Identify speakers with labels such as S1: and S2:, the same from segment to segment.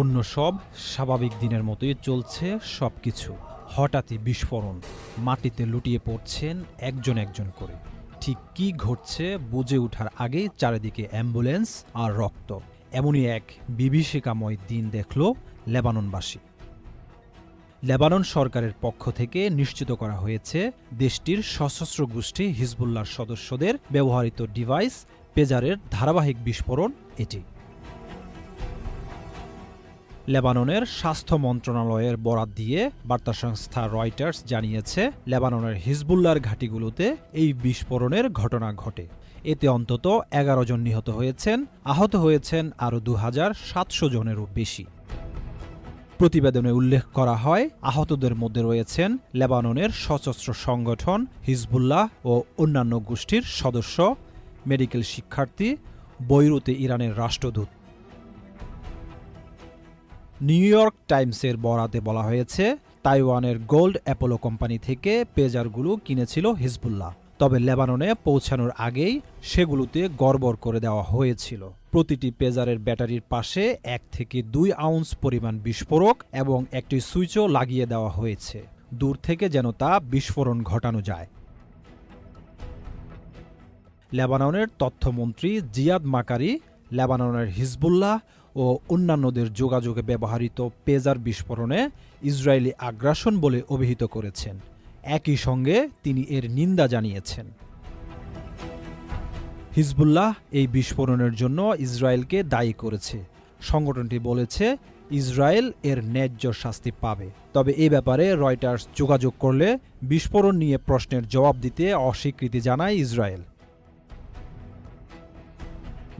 S1: অন্য সব স্বাভাবিক দিনের মতোই চলছে সব কিছু হঠাৎই বিস্ফোরণ। মাটিতে লুটিয়ে পড়ছেন একজন একজন করে। ঠিক কী ঘটছে বুঝে ওঠার আগেই চারিদিকে অ্যাম্বুলেন্স আর রক্ত। এমনই এক বিভীষিকাময় দিন দেখল লেবাননবাসী। লেবানন সরকারের পক্ষ থেকে নিশ্চিত করা হয়েছে, দেশটির সশস্ত্র গোষ্ঠী হিজবুল্লাহর সদস্যদের ব্যবহৃত ডিভাইস পেজারের ধারাবাহিক বিস্ফোরণ এটি। লেবাননের স্বাস্থ্য মন্ত্রণালয়ের বরাত দিয়ে বার্তা সংস্থা রয়টার্স জানিয়েছে, লেবাননের হিজবুল্লার ঘাঁটিগুলোতে এই বিস্ফোরণের ঘটনা ঘটে। এতে অন্তত এগারো জন নিহত হয়েছেন, আহত হয়েছেন আরও দু হাজার সাতশো জনেরও বেশি। প্রতিবেদনে উল্লেখ করা হয়, আহতদের মধ্যে রয়েছেন লেবাননের সশস্ত্র সংগঠন, হিজবুল্লাহ ও অন্যান্য গোষ্ঠীর সদস্য, মেডিকেল শিক্ষার্থী, বৈরুতে ইরানের রাষ্ট্রদূত। নিউ ইয়র্ক টাইমসের বরাতে বলা হয়েছে, তাইওয়ানের গোল্ড অ্যাপোলো কোম্পানি থেকে পেজারগুলো কিনেছিল হিজবুল্লাহ। তবে লেবাননে পৌঁছানোর আগেই সেগুলোতে গড়বড় করে দেওয়া হয়েছিল। প্রতিটি পেজারের ব্যাটারির পাশে এক থেকে দুই আউন্স পরিমাণ বিস্ফোরক এবং একটি সুইচও লাগিয়ে দেওয়া হয়েছে। দূর থেকে যেন তা বিস্ফোরণ ঘটানো যায়। লেবাননের তথ্যমন্ত্রী জিয়াদ মাকারি, লেবাননের হিজবুল্লাহ ও অন্যান্যদের যোগাযোগে ব্যবহৃত পেজার বিস্ফোরণে ইসরায়েলি আগ্রাসন বলে অভিহিত করেছেন। একই সঙ্গে তিনি এর নিন্দা জানিয়েছেন। হিজবুল্লাহ এই বিস্ফোরণের জন্য ইসরায়েলকে দায়ী করেছে। সংগঠনটি বলেছে, ইসরায়েল এর ন্যায্য শাস্তি পাবে। তবে এ ব্যাপারে রয়টার্স যোগাযোগ করলে বিস্ফোরণ নিয়ে প্রশ্নের জবাব দিতে অস্বীকৃতি জানায় ইসরায়েল।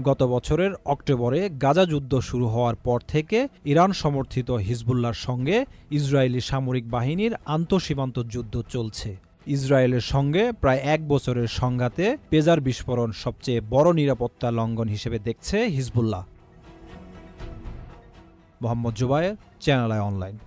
S1: গত বছরের অক্টোবরে গাজা যুদ্ধ শুরু হওয়ার পর থেকে ইরান সমর্থিত হিজবুল্লার সঙ্গে ইসরায়েলি সামরিক বাহিনীর আন্তঃসীমান্ত যুদ্ধ চলছে। ইসরায়েলের সঙ্গে প্রায় এক বছরের সংঘাতে পেজার বিস্ফোরণ সবচেয়ে বড় নিরাপত্তা লঙ্ঘন হিসেবে দেখছে Hezbollah. Mohammad Zubair, channel I online.